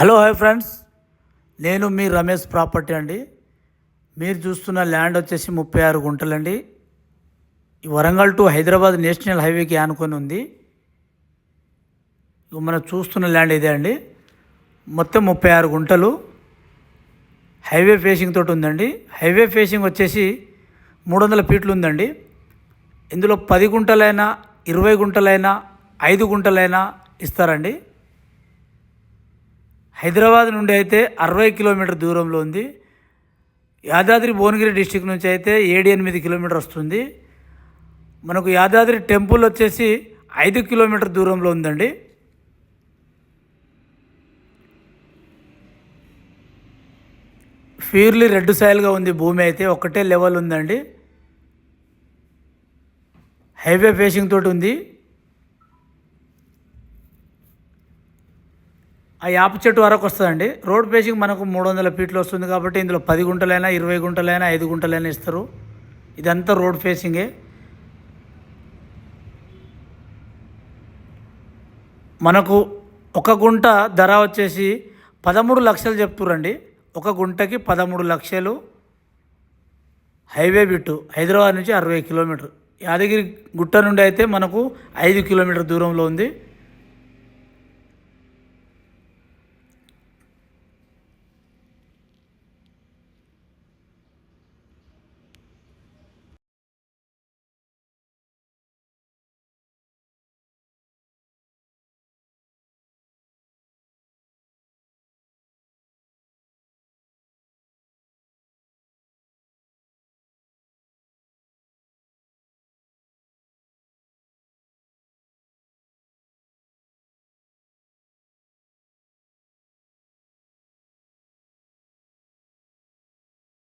Hello hi friends. నేను మీ Ramesh property అండి. మీరు చూస్తున్న ల్యాండ్ వచ్చేసి ముప్పై ఆరు గుంటలండి. ఈ వరంగల్ టు హైదరాబాద్ నేషనల్ హైవేకి ఆనుకొని ఉంది. మనం చూస్తున్న ల్యాండ్ ఇదే అండి. మొత్తం ముప్పై ఆరు గుంటలు. హైవే ఫేసింగ్ తోటి ఉందండి. హైవే ఫేసింగ్ వచ్చేసి మూడు వందల ఫీట్లు ఉందండి. ఇందులో పది గుంటలైనా ఇరవై గుంటలైనా ఐదు గుంటలైనా ఇస్తారండి. హైదరాబాద్ నుండి అయితే అరవై కిలోమీటర్ దూరంలో ఉంది. యాదాద్రి భువనగిరి డిస్టిక్ నుంచి అయితే ఏడు ఎనిమిది కిలోమీటర్ వస్తుంది. మనకు యాదాద్రి టెంపుల్ వచ్చేసి ఐదు కిలోమీటర్ దూరంలో ఉందండి. ప్యూర్లీ రెడ్ సాయిల్గా ఉంది భూమి అయితే ఒకటే లెవెల్ ఉందండి. హైవే ఫేసింగ్ తోటి ఉంది. ఆ యాప చెట్టు వరకు వస్తుందండి. రోడ్ ఫేసింగ్ మనకు మూడు వందల ఫీట్లు వస్తుంది కాబట్టి ఇందులో పది గుంటలైనా ఇరవై గుంటలైనా ఐదు గుంటలైనా ఇస్తారు. ఇదంతా రోడ్ ఫేసింగే మనకు ఒక గుంట ధర వచ్చేసి పదమూడు లక్షలు చెప్తురండి ఒక గుంటకి పదమూడు లక్షలు హైవే బిట్టు హైదరాబాద్ నుంచి అరవై కిలోమీటర్. యాదగిరి గుట్ట నుండి అయితే మనకు ఐదు కిలోమీటర్ దూరంలో ఉంది.